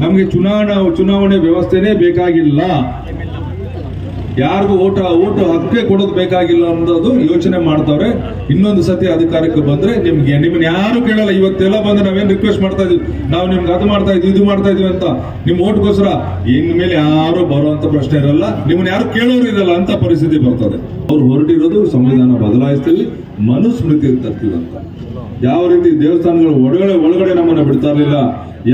ನಮಗೆ ಚುನಾವಣಾ ಚುನಾವಣೆ ವ್ಯವಸ್ಥೆನೇ ಬೇಕಾಗಿಲ್ಲ. ಯಾರಿಗೂ ಓಟ, ಓಟ್ ಹಕ್ಕೆ ಕೊಡೋದು ಬೇಕಾಗಿಲ್ಲ ಅನ್ನೋದು ಯೋಚನೆ ಮಾಡ್ತಾವ್ರೆ. ಇನ್ನೊಂದು ಸತಿ ಅಧಿಕಾರಕ್ಕೆ ಬಂದ್ರೆ ನಿಮ್ಗೆ, ನಿಮ್ಮನ್ನ ಯಾರು ಕೇಳಲ್ಲ. ಇವತ್ತೆಲ್ಲ ಬಂದ್ರೆ ನಾವೇನ್ ರಿಕ್ವೆಸ್ಟ್ ಮಾಡ್ತಾ ಇದೀವಿ? ನಾವು ನಿಮ್ಗೆ ಅದು ಮಾಡ್ತಾ ಇದೀವಿ, ಇದು ಮಾಡ್ತಾ ಇದೀವಿ ಅಂತ. ನಿಮ್ ಓಟ್ಗೋಸ್ಕರ ಮೇಲೆ ಯಾರು ಬರುವಂತ ಪ್ರಶ್ನೆ ಇರಲ್ಲ. ನಿಮ್ಮನ್ನ ಯಾರು ಕೇಳೋರು ಇರಲ್ಲ ಅಂತ ಪರಿಸ್ಥಿತಿ ಬರ್ತದೆ. ಅವ್ರು ಹೊರಟಿರೋದು ಸಂವಿಧಾನ ಬದಲಾಯಿಸ್ತೀವಿ, ಮನುಸ್ಮೃತಿ ತರ್ತೀವಿ ಅಂತ. ಯಾವ ರೀತಿ ದೇವಸ್ಥಾನಗಳ ಒಳಗಡೆ ಒಳಗಡೆ ನಮ್ಮನ್ನ ಬಿಡ್ತಾ ಇರಲಿಲ್ಲ,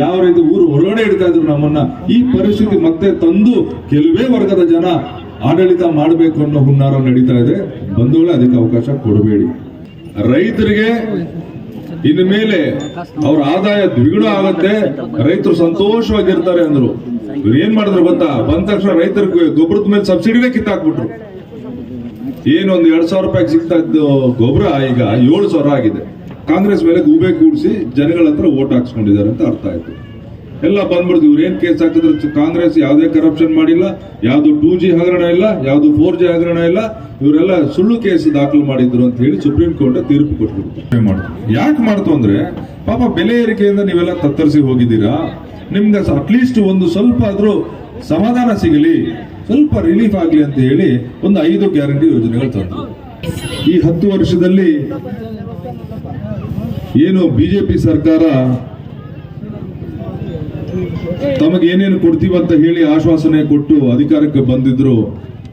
ಯಾವ ರೀತಿ ಊರು ಹೊರಗಡೆ ಇಡ್ತಾ ಇದ್ರು ನಮ್ಮನ್ನ, ಈ ಪರಿಸ್ಥಿತಿ ಮತ್ತೆ ತಂದು, ಕೆಲವೇ ವರ್ಗದ ಜನ ಆಡಳಿತ ಮಾಡಬೇಕು ಅನ್ನೋ ಹುನ್ನಾರ ನಡೀತಾ ಇದೆ. ಬಂಧುಗಳೇ ಅದಕ್ಕೆ ಅವಕಾಶ ಕೊಡಬೇಡಿ. ರೈತರಿಗೆ ಇನ್ನು ಮೇಲೆ ಅವ್ರ ಆದಾಯ ದ್ವಿಗುಣ ಆಗತ್ತೆ. ರೈತರು ಸಂತೋಷವಾಗಿರ್ತಾರೆ ಅಂದ್ರು. ಇವ್ರು ಏನ್ ಮಾಡಿದ್ರು ಗೊತ್ತಾ? ಬಂದ ತಕ್ಷಣ ರೈತರಿಗೆ ಗೊಬ್ಬರದ ಮೇಲೆ ಸಬ್ಸಿಡಿನೇ ಕಿತ್ತಾಕ್ಬಿಟ್ರು. ಏನೊಂದು ಎರಡ್ ಸಾವಿರ ರೂಪಾಯಿ ಸಿಗ್ತಾ ಇದ್ದು ಗೊಬ್ಬರ, ಈಗ ಏಳು ಸಾವಿರ ಆಗಿದೆ. ಕಾಂಗ್ರೆಸ್ ಮೇಲೆ ಗೂಬೆ ಕೂಡಿಸಿ ಜನಗಳ ಹತ್ರ ಓಟ್ ಹಾಕ್ಸ್ಕೊಂಡಿದ್ದಾರೆ ಅಂತ ಅರ್ಥ ಆಯ್ತು. ಎಲ್ಲ ಬಂದ್ಬಿಡ್ತು ಇವ್ರು ಏನ್ ಕೇಸ್ ಹಾಕಿದ್ರು? ಕಾಂಗ್ರೆಸ್ ಯಾವುದೇ ಕರಪ್ಷನ್ ಮಾಡಿಲ್ಲ, ಯಾವ್ದು ಟೂ ಜಿ ಹಗರಣ ಇಲ್ಲ, ಯಾವ್ದು ಫೋರ್ ಜಿ ಹಗರಣ ಇಲ್ಲ, ಇವರೆಲ್ಲ ಸುಳ್ಳು ಕೇಸ್ ದಾಖಲು ಮಾಡಿದ್ರು ಅಂತ ಹೇಳಿ ಸುಪ್ರೀಂ ಕೋರ್ಟ್ ತೀರ್ಪು ಕೊಟ್ಬಿಡ್ತು. ಯಾಕೆ ಮಾಡ್ತು ಅಂದ್ರೆ, ಪಾಪ ಬೆಲೆ ಏರಿಕೆಯಿಂದ ನೀವೆಲ್ಲ ತತ್ತರಿಸಿ ಹೋಗಿದ್ದೀರಾ? ನಿಮ್ಗೆ ಅಟ್ಲೀಸ್ಟ್ ಒಂದು ಸ್ವಲ್ಪ ಆದ್ರೂ ಸಮಾಧಾನ ಸಿಗಲಿ, ಸ್ವಲ್ಪ ರಿಲೀಫ್ ಆಗಲಿ ಅಂತ ಹೇಳಿ ಒಂದು ಐದು ಗ್ಯಾರಂಟಿ ಯೋಜನೆಗಳು ತಂದ್ರು. ಈ ಹತ್ತು ವರ್ಷದಲ್ಲಿ ಏನು ಬಿಜೆಪಿ ಸರ್ಕಾರ ತಮಗೆ ಏನೇನು ಕೊಡ್ತೀವಂತ ಹೇಳಿ ಆಶ್ವಾಸನೆ ಕೊಟ್ಟು ಅಧಿಕಾರಕ್ಕೆ ಬಂದಿದ್ರು,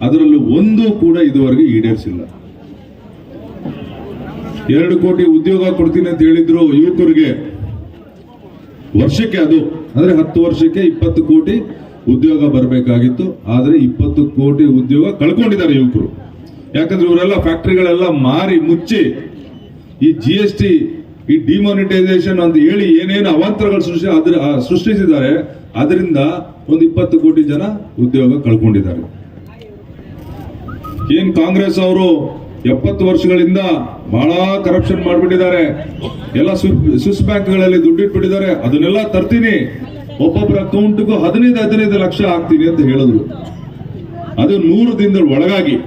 ಅದರಲ್ಲೂ ಒಂದು ಕೂಡ ಇದುವರೆಗೆ ಈಡೇರಿಸಿಲ್ಲ. ಎರಡು ಕೋಟಿ ಉದ್ಯೋಗ ಕೊಡ್ತೀನಿ ಅಂತ ಹೇಳಿದ್ರು ಯುವಕರಿಗೆ, ವರ್ಷಕ್ಕೆ ಅದು, ಅಂದ್ರೆ ಹತ್ತು ವರ್ಷಕ್ಕೆ ಇಪ್ಪತ್ತು ಕೋಟಿ ಉದ್ಯೋಗ ಬರಬೇಕಾಗಿತ್ತು, ಆದ್ರೆ ಇಪ್ಪತ್ತು ಕೋಟಿ ಉದ್ಯೋಗ ಕಳ್ಕೊಂಡಿದ್ದಾರೆ ಯುವಕರು. ಯಾಕಂದ್ರೆ ಇವರೆಲ್ಲ ಫ್ಯಾಕ್ಟರಿಗಳೆಲ್ಲ ಮಾರಿ ಮುಚ್ಚಿ ಈ ಜಿ ಎಸ್ ಟಿ ಈ ಡಿಮಾನಿಟೈಸೇಷನ್ ಅಂತ ಹೇಳಿ ಏನೇನು ಅವಾಂತರಗಳು ಸೃಷ್ಟಿ ಅದ್ರ ಸೃಷ್ಟಿಸಿದ್ದಾರೆ, ಅದರಿಂದ ಒಂದು ಇಪ್ಪತ್ತು ಕೋಟಿ ಜನ ಉದ್ಯೋಗ ಕಳ್ಕೊಂಡಿದ್ದಾರೆ. ಏನ್ ಕಾಂಗ್ರೆಸ್ ಅವರು ಎಪ್ಪತ್ತು ವರ್ಷಗಳಿಂದ ಬಹಳ ಕರಪ್ಷನ್ ಮಾಡಿಬಿಟ್ಟಿದ್ದಾರೆ. ಎಲ್ಲ ಸ್ವಿಸ್ ಬ್ಯಾಂಕ್ಗಳಲ್ಲಿ ದುಡ್ಡಿಟ್ಬಿಟ್ಟಿದ್ದಾರೆ ಅದನ್ನೆಲ್ಲ ತರ್ತೀನಿ. ಒಬ್ಬೊಬ್ಬರ ಅಕೌಂಟ್ಗೂ ಹದಿನೈದು ಹದಿನೈದು ಲಕ್ಷ ಹಾಕ್ತೀನಿ ಅಂತ ಹೇಳಿದ್ರು. ಅದು ನೂರು ದಿನದ ಒಳಗಾಗಿ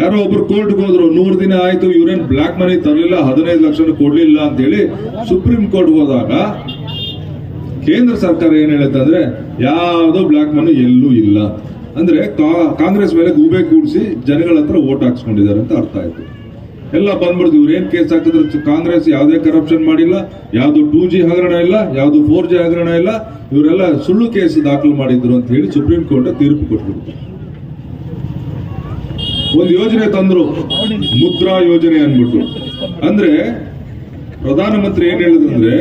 ಯಾರೋ ಒಬ್ರು ಕೋರ್ಟ್ಗೆ ಹೋದ್ರು, ನೂರು ದಿನ ಆಯ್ತು, ಇವ್ರೇನ್ ಬ್ಲಾಕ್ ಮನಿ ತರಲಿಲ್ಲ, ಹದಿನೈದು ಲಕ್ಷ ಕೊಡ್ಲಿಲ್ಲ ಅಂತ ಹೇಳಿ ಸುಪ್ರೀಂ ಕೋರ್ಟ್ ಹೋದಾಗ ಕೇಂದ್ರ ಸರ್ಕಾರ ಏನ್ ಹೇಳುತ್ತೆ ಅಂದ್ರೆ, ಯಾವ್ದೋ ಬ್ಲಾಕ್ ಮನಿ ಎಲ್ಲೂ ಇಲ್ಲ. ಅಂದ್ರೆ ಕಾಂಗ್ರೆಸ್ ಮೇಲೆ ಗೂಬೆ ಕೂಡಿಸಿ ಜನಗಳ ಹತ್ರ ಓಟ್ ಹಾಕ್ಸ್ಕೊಂಡಿದ್ದಾರೆ ಅಂತ ಅರ್ಥ ಆಯ್ತು. ಎಲ್ಲ ಬಂದ್ಬಿಡ್ತು ಇವ್ರು ಏನ್ ಕೇಸ್ ಹಾಕಿದ್ರು, ಕಾಂಗ್ರೆಸ್ ಯಾವುದೇ ಕರಪ್ಷನ್ ಮಾಡಿಲ್ಲ, ಯಾವ್ದು ಟೂ ಜಿ ಹಗರಣ ಇಲ್ಲ, ಯಾವ್ದು ಫೋರ್ ಜಿ ಹಗರಣ ಇಲ್ಲ, ಇವರೆಲ್ಲ ಸುಳ್ಳು ಕೇಸ್ ದಾಖಲು ಮಾಡಿದ್ರು ಅಂತ ಹೇಳಿ ಸುಪ್ರೀಂ ಕೋರ್ಟ್ ತೀರ್ಪು ಕೊಟ್ಬಿಡ್ತು. ಒಂದು ಯೋಜನೆ ತಂದ್ರು. ಮುದ್ರಾ ಯೋಜನೆ ಅಂದ್ಬಿಟ್ಟು. ಅಂದ್ರೆ ಪ್ರಧಾನಮಂತ್ರಿ ಏನ್ ಹೇಳಿದಂದ್ರೆ,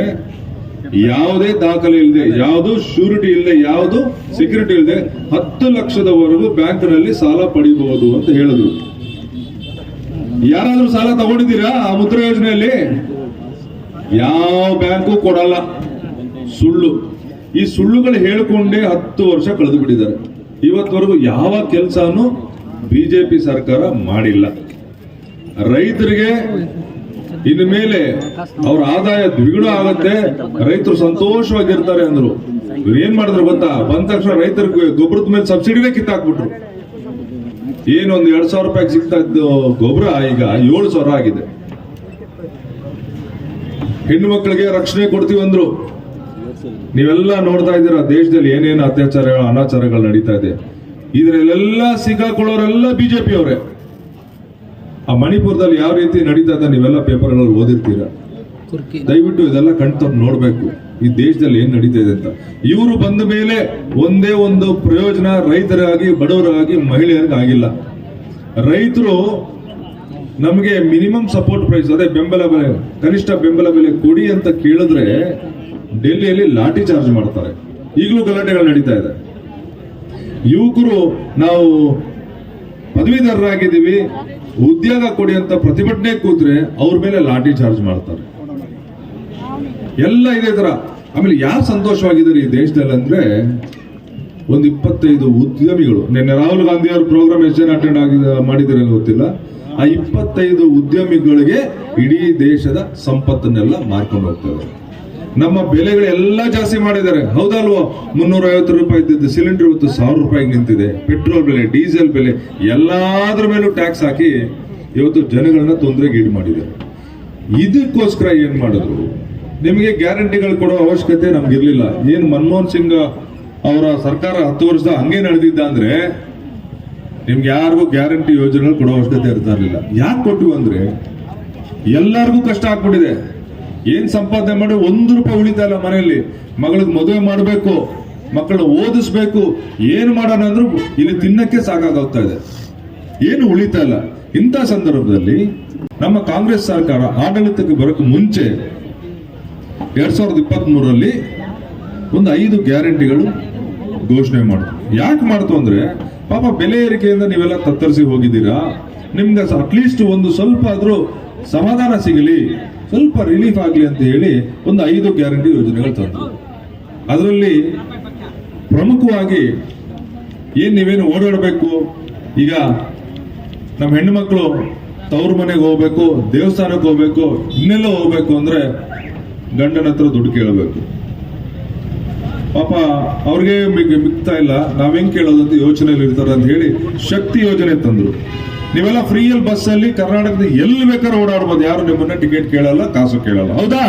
ಯಾವುದೇ ದಾಖಲೆ ಇಲ್ಲದೆ ಯಾವುದು ಶ್ಯೂರಿಟಿ ಇಲ್ಲದೆ ಯಾವುದು ಸೆಕ್ಯೂರಿಟಿ ಇಲ್ಲದೆ ಹತ್ತು ಲಕ್ಷದವರೆಗೂ ಬ್ಯಾಂಕ್ನಲ್ಲಿ ಸಾಲ ಪಡಿಬಹುದು ಅಂತ ಹೇಳಿದ್ರು. ಯಾರಾದ್ರೂ ಸಾಲ ತಗೊಂಡಿದ್ದೀರಾ ಆ ಮುದ್ರಾ ಯೋಜನೆಯಲ್ಲಿ? ಯಾವ ಬ್ಯಾಂಕು ಕೊಡಲ್ಲ. ಸುಳ್ಳು. ಈ ಸುಳ್ಳುಗಳು ಹೇಳ್ಕೊಂಡೇ ಹತ್ತು ವರ್ಷ ಕಳೆದು ಬಿಟ್ಟಿದ್ದಾರೆ ಇವತ್ತವರೆಗೂ ಯಾವ ಕೆಲಸನೂ ಬಿಜೆಪಿ ಸರ್ಕಾರ ಮಾಡಿಲ್ಲ. ರೈತರಿಗೆ ಇನ್ನು ಮೇಲೆ ಅವ್ರ ಆದಾಯ ದ್ವಿಗುಣ ಆಗುತ್ತೆ. ರೈತರು ಸಂತೋಷವಾಗಿರ್ತಾರೆ ಅಂದ್ರು. ಇವ್ರು ಏನ್ ಮಾಡಿದ್ರು ಗೊತ್ತಾ? ಬಂದ ತಕ್ಷಣ ರೈತರಿಗೆ ಗೊಬ್ಬರದ ಮೇಲೆ ಸಬ್ಸಿಡಿನೇ ಕಿತ್ತಾಕ್ಬಿಟ್ರು. ಏನೊಂದು ಎರಡ್ ಸಾವಿರ ರೂಪಾಯಿ ಸಿಗ್ತಾ ಇದ್ದು ಗೊಬ್ಬರ, ಈಗ ಏಳು ಸಾವಿರ ಆಗಿದೆ. ಹೆಣ್ಣು ಮಕ್ಕಳಿಗೆ ರಕ್ಷಣೆ ಕೊಡ್ತೀವಿ ಅಂದ್ರು. ನೀವೆಲ್ಲ ನೋಡ್ತಾ ಇದ್ದೀರಾ ದೇಶದಲ್ಲಿ ಏನೇನು ಅತ್ಯಾಚಾರಗಳು, ಅನಾಚಾರಗಳು ನಡೀತಾ ಇದೆ. ಇದರಲ್ಲೆಲ್ಲ ಸಿಕ್ಕಾಕೊಳ್ಳೋರೆಲ್ಲ ಬಿಜೆಪಿ ಅವರೇ ಆ ಮಣಿಪುರದಲ್ಲಿ ಯಾವ ರೀತಿ ನಡೀತಾ ಇದೆ ನೀವೆಲ್ಲ ಪೇಪರ್ಗಳಲ್ಲಿ ಓದಿರ್ತೀರಾ? ದಯವಿಟ್ಟು ಇದೆಲ್ಲ ಕಣ್ತಪ್ಪ ನೋಡ್ಬೇಕು. ಈ ದೇಶದಲ್ಲಿ ಏನ್ ನಡೀತಾ ಇದೆ ಅಂತ. ಇವರು ಬಂದ ಮೇಲೆ ಒಂದೇ ಒಂದು ಪ್ರಯೋಜನ ರೈತರಾಗಿ ಬಡವರಾಗಿ ಮಹಿಳೆಯರಿಗೆ ಆಗಿಲ್ಲ. ರೈತರು ನಮಗೆ ಮಿನಿಮಮ್ ಸಪೋರ್ಟ್ ಪ್ರೈಸ್ ಅದೇ ಬೆಂಬಲ ಬೆಲೆ ಕನಿಷ್ಠ ಬೆಂಬಲ ಬೆಲೆ ಕೊಡಿ ಅಂತ ಕೇಳಿದ್ರೆ ಡೆಲ್ಲಿಯಲ್ಲಿ ಲಾಠಿ ಚಾರ್ಜ್ ಮಾಡ್ತಾರೆ. ಈಗಲೂ ಗಲಾಟೆಗಳು ನಡೀತಾ ಇದೆ. ಯುವಕರು ನಾವು ಪದವೀಧರರಾಗಿದ್ದೀವಿ. ಉದ್ಯೋಗ ಕೊಡಿ ಅಂತ ಪ್ರತಿಭಟನೆ ಕೂತ್ರೆ ಅವ್ರ ಮೇಲೆ ಲಾಠಿ ಚಾರ್ಜ್ ಮಾಡ್ತಾರೆ. ಎಲ್ಲ ಇದೇ ತರ. ಆಮೇಲೆ ಯಾರು ಸಂತೋಷವಾಗಿದ್ದಾರೆ ಈ ದೇಶದಲ್ಲಿ ಅಂದ್ರೆ ಒಂದು ಇಪ್ಪತ್ತೈದು ಉದ್ಯಮಿಗಳು. ನಿನ್ನೆ ರಾಹುಲ್ ಗಾಂಧಿ ಅವ್ರ ಪ್ರೋಗ್ರಾಮ್ ಎಷ್ಟು ಅಟೆಂಡ್ ಆಗಿದ ಮಾಡಿದಿರಲ್ಲ ಗೊತ್ತಿಲ್ಲ. ಆ ಇಪ್ಪತ್ತೈದು ಉದ್ಯಮಿಗಳಿಗೆ ಇಡೀ ದೇಶದ ಸಂಪತ್ತನ್ನೆಲ್ಲ ಮಾರ್ಕೊಂಡು ಹೋಗ್ತಾರೆ ನಮ್ಮ ಬೆಲೆಗಳೆಲ್ಲ ಜಾಸ್ತಿ ಮಾಡಿದ್ದಾರೆ. ಹೌದಲ್ವೋ? ಮುನ್ನೂರ ಐವತ್ತು ರೂಪಾಯಿ ಇದ್ದಿದ್ದು ಸಿಲಿಂಡರ್ ಇವತ್ತು ಸಾವಿರ ರೂಪಾಯಿಗೆ ನಿಂತಿದೆ. ಪೆಟ್ರೋಲ್ ಬೆಲೆ, ಡೀಸೆಲ್ ಬೆಲೆ, ಎಲ್ಲಾದ್ರ ಮೇಲೂ ಟ್ಯಾಕ್ಸ್ ಹಾಕಿ ಇವತ್ತು ಜನಗಳನ್ನ ತೊಂದರೆಗೆ ಮಾಡಿದ್ದಾರೆ ಇದಕ್ಕೋಸ್ಕರ ಏನ್ ಮಾಡಿದ್ರು? ನಿಮಗೆ ಗ್ಯಾರಂಟಿಗಳು ಕೊಡೋ ಅವಶ್ಯಕತೆ ನಮ್ಗಿರ್ಲಿಲ್ಲ. ಏನು ಮನಮೋಹನ್ ಸಿಂಗ್ ಅವರ ಸರ್ಕಾರ ಹತ್ತು ವರ್ಷದ ಹಂಗೆ ನಡೆದಿದ್ದ ಅಂದ್ರೆ ನಿಮ್ಗೆ ಯಾರಿಗೂ ಗ್ಯಾರಂಟಿ ಯೋಜನೆಗಳು ಕೊಡೋ ಅವಶ್ಯಕತೆ ಇರ್ತಾ ಇರಲಿಲ್ಲ. ಯಾಕೆ ಕೊಟ್ಟು ಅಂದ್ರೆ ಎಲ್ಲರಿಗೂ ಕಷ್ಟ ಆಗ್ಬಿಟ್ಟಿದೆ. ಏನ್ ಸಂಪಾದನೆ ಮಾಡಿ ಒಂದು ರೂಪಾಯಿ ಉಳಿತಾ ಇಲ್ಲ ಮನೆಯಲ್ಲಿ? ಮಗಳಿಗೆ ಮದುವೆ ಮಾಡಬೇಕು ಮಕ್ಕಳು ಓದಿಸ್ಬೇಕು, ಏನು ಮಾಡೋಣ ಅಂದ್ರೂ ಇಲ್ಲಿ ತಿನ್ನಕ್ಕೆ ಸಾಕಾಗೋಗ್ತಾ ಇದೆ. ಏನು ಉಳಿತಾ ಇಲ್ಲ. ಇಂಥ ಸಂದರ್ಭದಲ್ಲಿ ನಮ್ಮ ಕಾಂಗ್ರೆಸ್ ಸರ್ಕಾರ ಆಡಳಿತಕ್ಕೆ ಬರೋಕೆ ಮುಂಚೆ ಎರಡ್ ಸಾವಿರದ ಇಪ್ಪತ್ತ್ ಮೂರರಲ್ಲಿ ಒಂದು ಐದು ಗ್ಯಾರಂಟಿಗಳು ಘೋಷಣೆ ಮಾಡ್ತು. ಯಾಕೆ ಮಾಡ್ತು ಅಂದ್ರೆ, ಪಾಪ ಬೆಲೆ ಏರಿಕೆಯಿಂದ ನೀವೆಲ್ಲ ತತ್ತರಿಸಿ ಹೋಗಿದ್ದೀರಾ? ನಿಮ್ಗೆ ಅಟ್ಲೀಸ್ಟ್ ಒಂದು ಸ್ವಲ್ಪ ಆದರೂ ಸಮಾಧಾನ ಸಿಗಲಿ. ಸ್ವಲ್ಪ ರಿಲೀಫ್ ಆಗಲಿ ಅಂತ ಹೇಳಿ ಒಂದು ಐದು ಗ್ಯಾರಂಟಿ ಯೋಜನೆಗಳು ತಂದರು. ಅದರಲ್ಲಿ ಪ್ರಮುಖವಾಗಿ ಏನು ನೀವೇನು ಓಡಾಡಬೇಕು? ಈಗ ನಮ್ಮ ಹೆಣ್ಣು ಮಕ್ಕಳು ತವ್ರ ಮನೆಗೆ ಹೋಗ್ಬೇಕು, ದೇವಸ್ಥಾನಕ್ಕೆ ಹೋಗ್ಬೇಕು, ಇನ್ನೆಲ್ಲ ಹೋಗ್ಬೇಕು ಅಂದ್ರೆ ಗಂಡನ ಹತ್ರ ದುಡ್ಡು ಕೇಳಬೇಕು. ಪಾಪ ಅವ್ರಿಗೆ ಮಿಗ್- ಮಿಗ್ತಾ ಇಲ್ಲ. ನಾವ್ ಹೆಂಗ್ ಕೇಳೋದು ಅಂತ ಯೋಚನೆಯಲ್ಲಿ ಇರ್ತಾರೆ ಅಂತ ಹೇಳಿ ಶಕ್ತಿ ಯೋಜನೆ ತಂದ್ರು. ನೀವೆಲ್ಲ ಫ್ರೀಯಲ್ಲಿ ಬಸ್ ಅಲ್ಲಿ ಕರ್ನಾಟಕದ ಎಲ್ಲಿ ಬೇಕಾದ್ರೂ ಓಡಾಡ್ಬೋದು. ಯಾರು ನಿಮ್ಮನ್ನ ಟಿಕೆಟ್ ಕೇಳಲ್ಲ ಕಾಸು ಕೇಳಲ್ಲ. ಹೌದಾ?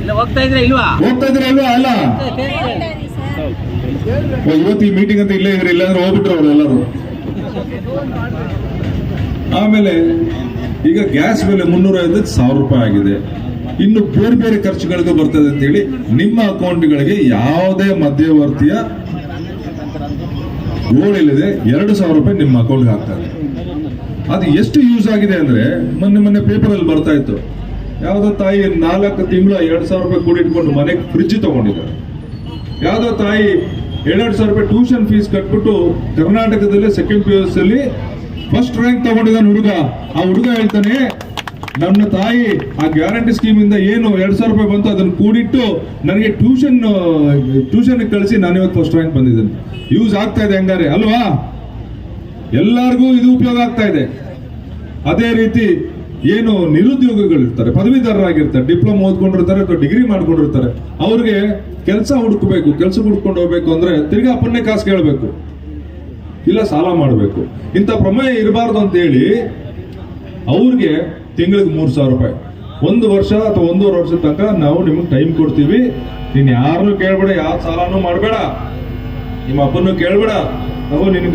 ಇಲ್ಲ ಹೋಗ್ತಾ ಇದ್ರೆ ಇಲ್ವಾ? ಅಲ್ವಾ ಅಲ್ಲ. ಇವತ್ತು ಈ ಮೀಟಿಂಗ್ ಅಂತ ಇಲ್ಲೇ ಇದ್ರೆ ಇಲ್ಲಾಂದ್ರೆ ಹೋಗ್ಬಿಟ್ರು ಅವ್ರು ಎಲ್ಲರೂ. ಆಮೇಲೆ ಈಗ ಗ್ಯಾಸ್ ಬೆಲೆ ಮುನ್ನೂರ ಐವತ್ತು ಸಾವಿರ ರೂಪಾಯಿ ಆಗಿದೆ. ಇನ್ನು ಬೇರೆ ಬೇರೆ ಖರ್ಚುಗಳಿಗೂ ಬರ್ತದೆ ಅಂತ ಹೇಳಿ ನಿಮ್ಮ ಅಕೌಂಟ್ಗಳಿಗೆ ಯಾವುದೇ ಮಧ್ಯವರ್ತಿಯ ಗೋಳಿಲ್ಲದೆ ಎರಡು ಸಾವಿರ ರೂಪಾಯಿ ನಿಮ್ಮ ಅಕೌಂಟ್ಗೆ ಹಾಕ್ತಾರೆ ಅದು ಎಷ್ಟು ಯೂಸ್ ಆಗಿದೆ ಅಂದ್ರೆ ಮೊನ್ನೆ ಮೊನ್ನೆ ಪೇಪರ್ ಅಲ್ಲಿ ಬರ್ತಾ ಇತ್ತು. ಯಾವ್ದೋ ತಾಯಿ ನಾಲ್ಕು ತಿಂಗಳು ಎರಡು ಸಾವಿರ ರೂಪಾಯಿ ಕೂಡಿಟ್ಕೊಂಡು ಮನೆಗೆ ಫ್ರಿಡ್ಜ್ ತಗೊಂಡಿದ್ದಾರೆ. ಯಾವುದೋ ತಾಯಿ ಎರಡೆರಡು ಸಾವಿರ ರೂಪಾಯಿ ಟ್ಯೂಷನ್ ಫೀಸ್ ಕಟ್ಬಿಟ್ಟು ಕರ್ನಾಟಕದಲ್ಲೇ ಸೆಕೆಂಡ್ ಪಿ ಯು ಅಲ್ಲಿ ಫಸ್ಟ್ ರ್ಯಾಂಕ್ ತಗೊಂಡಿದ್ದಾನೆ ಹುಡುಗ. ಆ ಹುಡುಗ ಹೇಳ್ತಾನೆ ನನ್ನ ತಾಯಿ ಆ ಗ್ಯಾರಂಟಿ ಸ್ಕೀಮ್ ಇಂದ ಏನು ಎರಡ್ ಸಾವಿರ ರೂಪಾಯಿ ಬಂತು ಅದನ್ನು ಕೂಡಿಟ್ಟು ನನಗೆ ಟ್ಯೂಷನ್ ಟ್ಯೂಷನ್ ಕಳಿಸಿ ನಾನು ಇವತ್ತು ಫಸ್ಟ್ ರ್ಯಾಂಕ್ ಬಂದಿದ್ದೇನೆ. ಯೂಸ್ ಆಗ್ತಾ ಇದೆ ಹಂಗಾರೆ, ಅಲ್ವಾ? ಎಲ್ಲರಿಗೂ ಇದು ಉಪಯೋಗ ಆಗ್ತಾ ಇದೆ. ಅದೇ ರೀತಿ ಏನು ನಿರುದ್ಯೋಗಿಗಳಿರ್ತಾರೆ, ಪದವೀಧರರಾಗಿರ್ತಾರೆ ಡಿಪ್ಲೊಮಾ ಓದ್ಕೊಂಡಿರ್ತಾರೆ ಅಥವಾ ಡಿಗ್ರಿ ಮಾಡ್ಕೊಂಡಿರ್ತಾರೆ, ಅವ್ರಿಗೆ ಕೆಲಸ ಹುಡುಕಬೇಕು, ಕೆಲಸ ಹುಡ್ಕೊಂಡು ಹೋಗ್ಬೇಕು ಅಂದ್ರೆ ತಿರ್ಗಾ ಅಪ್ಪನ್ನೇ ಕಾಸು ಕೇಳಬೇಕು. ಇಲ್ಲ, ಸಾಲ ಮಾಡಬೇಕು. ಇಂಥ ಪ್ರಮೇಯ ಇರಬಾರ್ದು ಅಂತ ಹೇಳಿ ಅವ್ರಿಗೆ ತಿಂಗಳಿಗೆ ಮೂರು ಸಾವಿರ ರೂಪಾಯಿ. ಒಂದು ವರ್ಷ ಅಥವಾ ಒಂದೂವರೆ ವರ್ಷದ ತನಕ ನಾವು ನಿಮಗೆ ಟೈಮ್ ಕೊಡ್ತೀವಿ. ನೀನು ಯಾರನ್ನೂ ಕೇಳ್ಬೇಡ ಯಾವ ಸಾಲನೂ ಮಾಡಬೇಡ. ನಿಮ್ಮ ಅಪ್ಪನ್ನು ಕೇಳ್ಬೇಡ. ನಾವು ನಿನಗೆ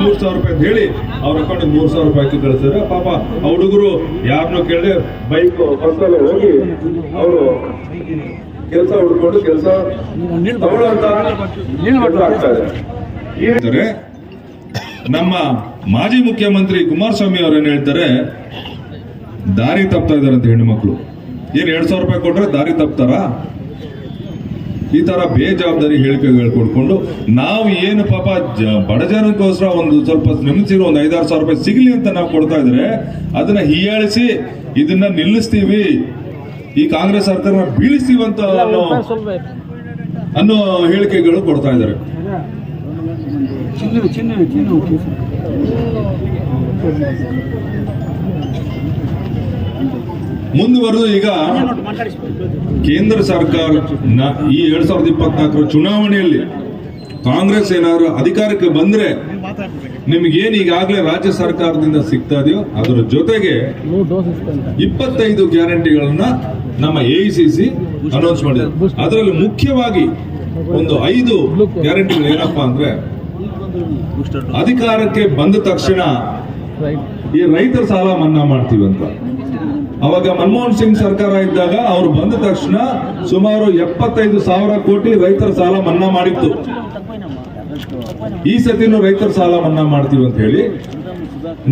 ಮೂರು ಸಾವಿರ ರೂಪಾಯಿ ಅಂತ ಹೇಳಿ ಅವ್ರ ಅಕೌಂಟಿಗೆ ಮೂರು ಸಾವಿರ ರೂಪಾಯಿ ಹಾಕಿ ಕಳಿಸಿದ್ರೆ ಪಾಪ ಆ ಹುಡುಗರು ಯಾರನ್ನೂ ಕೇಳದೆ ಬೈಕ್ ಬಸ್ಸಲ್ಲಿ ಹೋಗಿ ಅವರು ಕೆಲಸ ಹುಡ್ಕೊಂಡು ಕೆಲಸ. ನಮ್ಮ ಮಾಜಿ ಮುಖ್ಯಮಂತ್ರಿ ಕುಮಾರಸ್ವಾಮಿ ಅವ್ರು ಏನ್ ಹೇಳ್ತಾರೆ? ದಾರಿ ತಪ್ತಾ ಇದಾರೆ ಅಂತ ಹೆಣ್ಣು ಮಕ್ಕಳು ಏನ್ ಎರಡ್ ಸಾವಿರ ರೂಪಾಯಿ ಕೊಟ್ರೆ ದಾರಿ ತಪ್ತಾರಾ? ಈ ತರ ಬೇಜವಾಬ್ದಾರಿ ಹೇಳಿಕೆಗಳು ಕೊಡ್ಕೊಂಡು ನಾವು ಏನು ಪಾಪ ಜ- ಬಡ ಜನಕ್ಕೋಸ್ಕರ ಒಂದು ಸ್ವಲ್ಪ ನೆಮ್ಮದಿ ಒಂದು ಐದಾರು ಸಾವಿರ ರೂಪಾಯಿ ಸಿಗಲಿ ಅಂತ ನಾವು ಕೊಡ್ತಾ ಇದ್ರೆ ಅದನ್ನ ಹೀಯಾಳಿಸಿ ಇದನ್ನ ನಿಲ್ಲಿಸ್ತೀವಿ. ಈ ಕಾಂಗ್ರೆಸ್ ಸರ್ಕಾರನ ಬೀಳಿಸ್ತೀವಿ ಅಂತ ಅನ್ನೋ ಅನ್ನೋ ಹೇಳಿಕೆಗಳು ಕೊಡ್ತಾ ಇದ್ದಾರೆ. ಚಿನ್ನ ಚಿನ್ನ ಚಿನ್ನ ಮುಂದುವರೆದು ಈಗ ಕೇಂದ್ರ ಸರ್ಕಾರ ಈ ಎರಡ್ ಸಾವಿರದ ಇಪ್ಪತ್ನಾಲ್ಕರ ಚುನಾವಣೆಯಲ್ಲಿ ಕಾಂಗ್ರೆಸ್ ಏನಾದ್ರು ಅಧಿಕಾರಕ್ಕೆ ಬಂದ್ರೆ ನಿಮ್ಗೇನು ಈಗಾಗಲೇ ರಾಜ್ಯ ಸರ್ಕಾರದಿಂದ ಸಿಗ್ತಾ ಇದೆಯೋ ಅದರ ಜೊತೆಗೆ ಇಪ್ಪತ್ತೈದು ಗ್ಯಾರಂಟಿಗಳನ್ನ ನಮ್ಮ ಎ ಸಿ ಅನೌನ್ಸ್ ಮಾಡಿದೆ ಅದರಲ್ಲಿ ಮುಖ್ಯವಾಗಿ ಒಂದು ಐದು ಗ್ಯಾರಂಟಿಗಳು ಏನಪ್ಪಾ ಅಂದ್ರೆ ಅಧಿಕಾರಕ್ಕೆ ಬಂದ ತಕ್ಷಣ ಈ ರೈತರ ಸಾಲ ಮನ್ನಾ ಮಾಡ್ತೀವಿ ಅಂತ. ಅವಾಗ ಮನಮೋಹನ್ ಸಿಂಗ್ ಸರ್ಕಾರ ಇದ್ದಾಗ ಅವ್ರು ಬಂದ ತಕ್ಷಣ ಸುಮಾರು ಎಪ್ಪತ್ತೈದು ಸಾವಿರ ಕೋಟಿ ರೈತರ ಸಾಲ ಮನ್ನಾ ಮಾಡಿತ್ತು. ಈ ಸತಿನೂ ರೈತರ ಸಾಲ ಮನ್ನಾ ಮಾಡ್ತೀವಿ ಅಂತ ಹೇಳಿ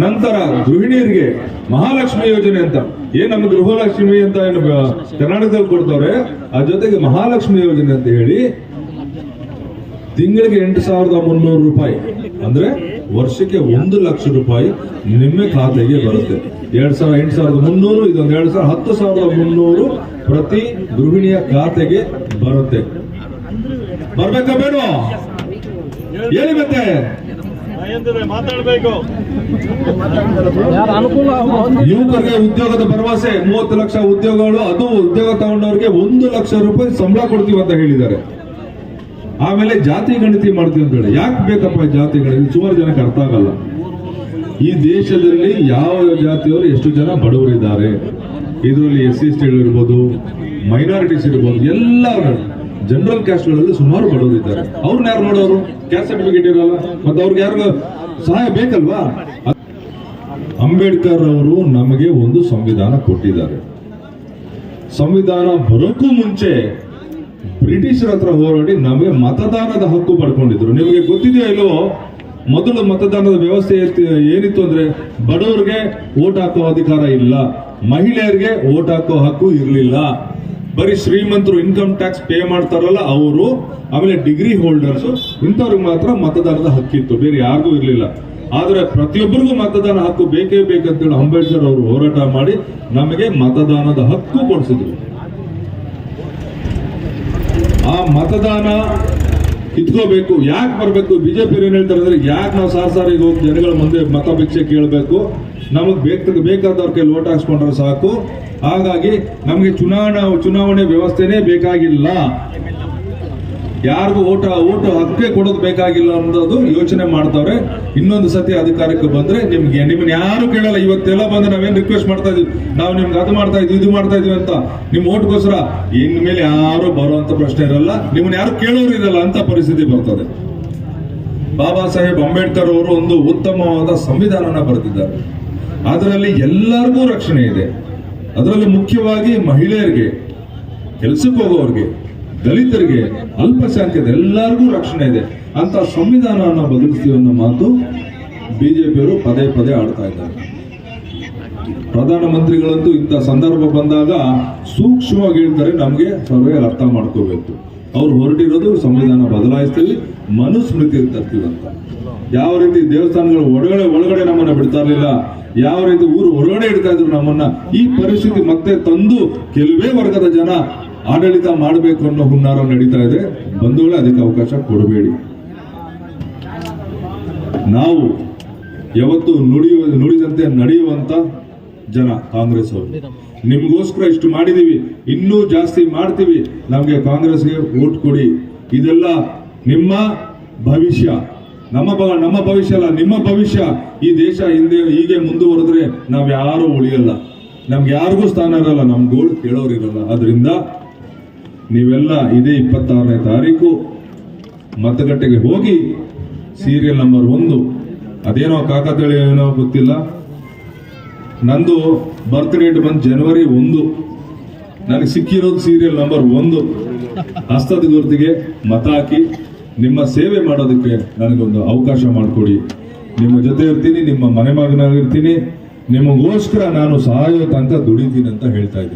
ನಂತರ ಗೃಹಿಣಿಯರಿಗೆ ಮಹಾಲಕ್ಷ್ಮಿ ಯೋಜನೆ ಅಂತ. ಏನ್ ನಮ್ಮ ಗೃಹಲಕ್ಷ್ಮಿ ಅಂತ ಏನು ಕರ್ನಾಟಕದಲ್ಲಿ ಕೊಡ್ತವ್ರೆ, ಆ ಜೊತೆಗೆ ಮಹಾಲಕ್ಷ್ಮಿ ಯೋಜನೆ ಅಂತ ಹೇಳಿ ತಿಂಗಳಿಗೆ ಎಂಟು ಸಾವಿರದ ಮುನ್ನೂರು ರೂಪಾಯಿ. ಅಂದ್ರೆ ವರ್ಷಕ್ಕೆ ಒಂದು ಲಕ್ಷ ರೂಪಾಯಿ ನಿಮ್ಮ ಖಾತೆಗೆ ಬರುತ್ತೆ. ಎರಡ್ ಸಾವಿರದ ಎಂಟು ಸಾವಿರದ ಮುನ್ನೂರು, ಇದೊಂದು ಎರಡ್ ಸಾವಿರದ ಹತ್ತು ಸಾವಿರದ ಮುನ್ನೂರು ಪ್ರತಿ ಗೃಹಿಣಿಯ ಖಾತೆಗೆ ಬರುತ್ತೆ. ಬರ್ಬೇಕಾ ಬೇಡ? ಹೇಳಿ ಮತ್ತೆ. ಯುವಕರಿಗೆ ಉದ್ಯೋಗದ ಭರವಸೆ, ಮೂವತ್ತು ಲಕ್ಷ ಉದ್ಯೋಗಗಳು, ಅದು ಉದ್ಯೋಗ ತಗೊಂಡವ್ರಿಗೆ ಒಂದು ಲಕ್ಷ ರೂಪಾಯಿ ಸಂಬಳ ಕೊಡ್ತೀವಿ ಅಂತ ಹೇಳಿದ್ದಾರೆ. ಆಮೇಲೆ ಜಾತಿ ಗಣತಿ ಮಾಡ್ತೀವಿ ಅಂತ ಹೇಳಿ. ಯಾಕೆ ಬೇಕಪ್ಪ ಜಾತಿ ಗಣತಿ ಸುಮಾರು ಜನಕ್ಕೆ ಅರ್ಥ ಆಗಲ್ಲ. ಈ ದೇಶದಲ್ಲಿ ಯಾವ ಜಾತಿಯವರು ಎಷ್ಟು ಜನ ಬಡವರಿದ್ದಾರೆ? ಇದರಲ್ಲಿ ಎಸ್ ಸಿ ಎಸ್ ಇರ್ಬೋದು ಮೈನಾರಿಟೀಸ್ ಇರ್ಬೋದು, ಎಲ್ಲ ಜನರಲ್ ಕ್ಯಾಸ್ಟ್ಗಳಲ್ಲಿ ಸುಮಾರು ಬಡವರಿದ್ದಾರೆ. ಅವ್ರನ್ನ ಯಾರು ನೋಡೋರು ಕ್ಯಾಸ್ಟ್ ಸರ್ಟಿಫಿಕೇಟ್ ಇರಲ್ಲ. ಮತ್ತೆ ಅವ್ರಿಗೆ ಯಾರು ಸಹಾಯ ಬೇಕಲ್ವಾ? ಅಂಬೇಡ್ಕರ್ ಅವರು ನಮಗೆ ಒಂದು ಸಂವಿಧಾನ ಕೊಟ್ಟಿದ್ದಾರೆ. ಸಂವಿಧಾನ ಬರೋಕ್ಕೂ ಮುಂಚೆ ಬ್ರಿಟಿಷರ ಹತ್ರ ಹೋರಾಡಿ ನಮಗೆ ಮತದಾನದ ಹಕ್ಕು ಪಡ್ಕೊಂಡಿದ್ರು. ನಿಮಗೆ ಗೊತ್ತಿದೆಯೋ ಇಲ್ಲೋ? ಮೊದಲು ಮತದಾನದ ವ್ಯವಸ್ಥೆ ಏನಿತ್ತು ಅಂದ್ರೆ ಬಡವರಿಗೆ ಓಟ್ ಹಾಕೋ ಅಧಿಕಾರ ಇಲ್ಲ, ಮಹಿಳೆಯರಿಗೆ ಓಟ್ ಹಾಕೋ ಹಕ್ಕು ಇರಲಿಲ್ಲ. ಬರೀ ಶ್ರೀಮಂತರು ಇನ್ಕಮ್ ಟ್ಯಾಕ್ಸ್ ಪೇ ಮಾಡ್ತಾರಲ್ಲ ಅವರು, ಆಮೇಲೆ ಡಿಗ್ರಿ ಹೋಲ್ಡರ್ಸ್ ಇಂಥವ್ರಿಗೆ ಮಾತ್ರ ಮತದಾನದ ಹಕ್ಕಿತ್ತು, ಬೇರೆ ಯಾರಿಗೂ ಇರಲಿಲ್ಲ. ಆದರೆ ಪ್ರತಿಯೊಬ್ಬರಿಗೂ ಮತದಾನ ಹಕ್ಕು ಬೇಕೇ ಬೇಕಂತೇಳಿ ಅಂಬೇಡ್ಕರ್ ಅವರು ಹೋರಾಟ ಮಾಡಿ ನಮಗೆ ಮತದಾನದ ಹಕ್ಕು ಕೊಡಿಸಿದ್ರು. ಆ ಮತದಾನ ಇದ್ಕೋಬೇಕು ಯಾಕೆ ಬರಬೇಕು? ಬಿಜೆಪಿ ಏನ್ ಹೇಳ್ತಾರೆ ಅಂದ್ರೆ, ಯಾಕೆ ನಾವು ಸಾರ್ ಹೋಗಿ ಜನಗಳ ಮುಂದೆ ಮತ ಭಿಕ್ಷೆ ಕೇಳಬೇಕು? ನಮಗೆ ಬೇಕ ಬೇಕಾದವ್ರ ಕೈಲಿ ಓಟ್ ಹಾಕ್ಸ್ಕೊಂಡ್ರೆ ಸಾಕು. ಹಾಗಾಗಿ ನಮಗೆ ಚುನಾವಣಾ, ಚುನಾವಣೆ ವ್ಯವಸ್ಥೆನೇ ಬೇಕಾಗಿಲ್ಲ. ಯಾರಿಗೂ ಓಟ, ಓಟ್ ಹಕ್ಕೆ ಕೊಡೋದು ಬೇಕಾಗಿಲ್ಲ ಅನ್ನೋದು ಯೋಚನೆ ಮಾಡ್ತಾವ್ರೆ. ಇನ್ನೊಂದು ಸತಿ ಅಧಿಕಾರಕ್ಕೆ ಬಂದ್ರೆ ನಿಮ್ಗೆ ನಿಮ್ಮನ್ನ ಯಾರು ಕೇಳಲ್ಲ, ಇವತ್ತೆಲ್ಲ ಬಂದು ನಾವೇನ್ ರಿಕ್ವೆಸ್ಟ್ ಮಾಡ್ತಾ ಇದೀವಿ ನಾವು ನಿಮ್ಗೆ ಅದು ಮಾಡ್ತಾ ಇದೀವಿ ಇದು ಮಾಡ್ತಾ ಇದೀವಿ ಅಂತ ನಿಮ್ ಓಟ್ಗೋಸ್ಕರ ಇನ್ ಮೇಲೆ ಯಾರು ಬರುವಂತ ಪ್ರಶ್ನೆ ಇರಲ್ಲ. ನಿಮ್ಮನ್ನ ಯಾರು ಕೇಳೋರು ಇರಲ್ಲ ಅಂತ ಪರಿಸ್ಥಿತಿ ಬರ್ತದೆ. ಬಾಬಾ ಸಾಹೇಬ್ ಅಂಬೇಡ್ಕರ್ ಅವರು ಒಂದು ಉತ್ತಮವಾದ ಸಂವಿಧಾನನ ಬರೆದಿದ್ದಾರೆ. ಅದರಲ್ಲಿ ಎಲ್ಲರಿಗೂ ರಕ್ಷಣೆ ಇದೆ. ಅದರಲ್ಲಿ ಮುಖ್ಯವಾಗಿ ಮಹಿಳೆಯರಿಗೆ, ಕೆಲಸಕ್ಕೆ ಹೋಗೋರಿಗೆ ದಲಿತರಿಗೆ ಅಲ್ಪಸಂಖ್ಯಾತ ಎಲ್ಲರಿಗೂ ರಕ್ಷಣೆ ಇದೆ. ಅಂತ ಸಂವಿಧಾನವನ್ನು ಬದಲಿಸ್ತೀವಿ ಅನ್ನೋ ಮಾತು ಬಿಜೆಪಿಯವರು ಪದೇ ಪದೇ ಆಡ್ತಾ ಇದ್ದಾರೆ. ಪ್ರಧಾನಮಂತ್ರಿಗಳಂತೂ ಇಂಥ ಸಂದರ್ಭ ಬಂದಾಗ ಸೂಕ್ಷ್ಮವಾಗಿ ಹೇಳ್ತಾರೆ, ನಮಗೆ ಸರ್ವೇ ಅರ್ಥ ಮಾಡ್ಕೋಬೇಕು. ಅವ್ರು ಹೊರಟಿರೋದು ಸಂವಿಧಾನ ಬದಲಾಯಿಸ್ತೀವಿ, ಮನುಸ್ಮೃತಿ ತರ್ತೀವಿ ಅಂತ. ಯಾವ ರೀತಿ ದೇವಸ್ಥಾನಗಳ ಒಳಗಡೆ ಒಳಗಡೆ ನಮ್ಮನ್ನ ಬಿಡ್ತಾ ಇರಲಿಲ್ಲ, ಯಾವ ರೀತಿ ಊರು ಹೊರಗಡೆ ಇಡ್ತಾ ಇದ್ರು ನಮ್ಮನ್ನ, ಈ ಪರಿಸ್ಥಿತಿ ಮತ್ತೆ ತಂದು ಕೆಲವೇ ವರ್ಗದ ಜನ ಆಡಳಿತ ಮಾಡಬೇಕು ಅನ್ನೋ ಹುನ್ನಾರ ನಡೀತಾ ಇದೆ. ಬಂಧುಗಳೇ ಅದಕ್ಕೆ ಅವಕಾಶ ಕೊಡಬೇಡಿ. ನಾವು ಯಾವತ್ತು ನುಡಿಯುವ ನುಡಿದಂತೆ ನಡೆಯುವಂತ ಜನ ಕಾಂಗ್ರೆಸ್ ಅವರು. ನಿಮಗೋಸ್ಕರ ಇಷ್ಟು ಮಾಡಿದೀವಿ. ಇನ್ನೂ ಜಾಸ್ತಿ ಮಾಡ್ತೀವಿ. ನಮಗೆ ಕಾಂಗ್ರೆಸ್ಗೆ ಓಟ್ ಕೊಡಿ. ಇದೆಲ್ಲ ನಿಮ್ಮ ಭವಿಷ್ಯ. ನಮ್ಮ ನಮ್ಮ ಭವಿಷ್ಯ ಅಲ್ಲ, ನಿಮ್ಮ ಭವಿಷ್ಯ. ಈ ದೇಶ ಹಿಂದೆ, ಹೀಗೆ ಮುಂದುವರೆದ್ರೆ ನಾವು ಯಾರು ಉಳಿಯಲ್ಲ. ನಮ್ಗೆ ಯಾರಿಗೂ ಸ್ಥಾನ ಇರಲ್ಲ. ನಮ್ಮ ಗೋಳು ಕೇಳೋರು ಇರಲ್ಲ ಅದರಿಂದ ನೀವೆಲ್ಲ ಇದೇ ಇಪ್ಪತ್ತಾರನೇ ತಾರೀಕು ಮತಗಟ್ಟೆಗೆ ಹೋಗಿ ಸೀರಿಯಲ್ ನಂಬರ್ ಒಂದು. ಅದೇನೋ ಕಾಕತಳಿ ಏನೋ ಗೊತ್ತಿಲ್ಲ. ನಂದು ಬರ್ತ್ ಡೇಟ್ ಬಂದು ಜನವರಿ ಒಂದು. ನನಗೆ ಸಿಕ್ಕಿರೋದು ಸೀರಿಯಲ್ ನಂಬರ್ ಒಂದು. ಹಸ್ತದ ಗುರುತಿಗೆ ಮತ ಹಾಕಿ ನಿಮ್ಮ ಸೇವೆ ಮಾಡೋದಕ್ಕೆ ನನಗೊಂದು ಅವಕಾಶ ಮಾಡಿಕೊಡಿ. ನಿಮ್ಮ ಜೊತೆ ಇರ್ತೀನಿ, ನಿಮ್ಮ ಮನೆ ಮಗನಾಗಿರ್ತೀನಿ. ನಿಮಗೋಸ್ಕರ ನಾನು ಸಹಾಯ ತನಕ ದುಡಿತೀನಿ ಅಂತ ಹೇಳ್ತಾ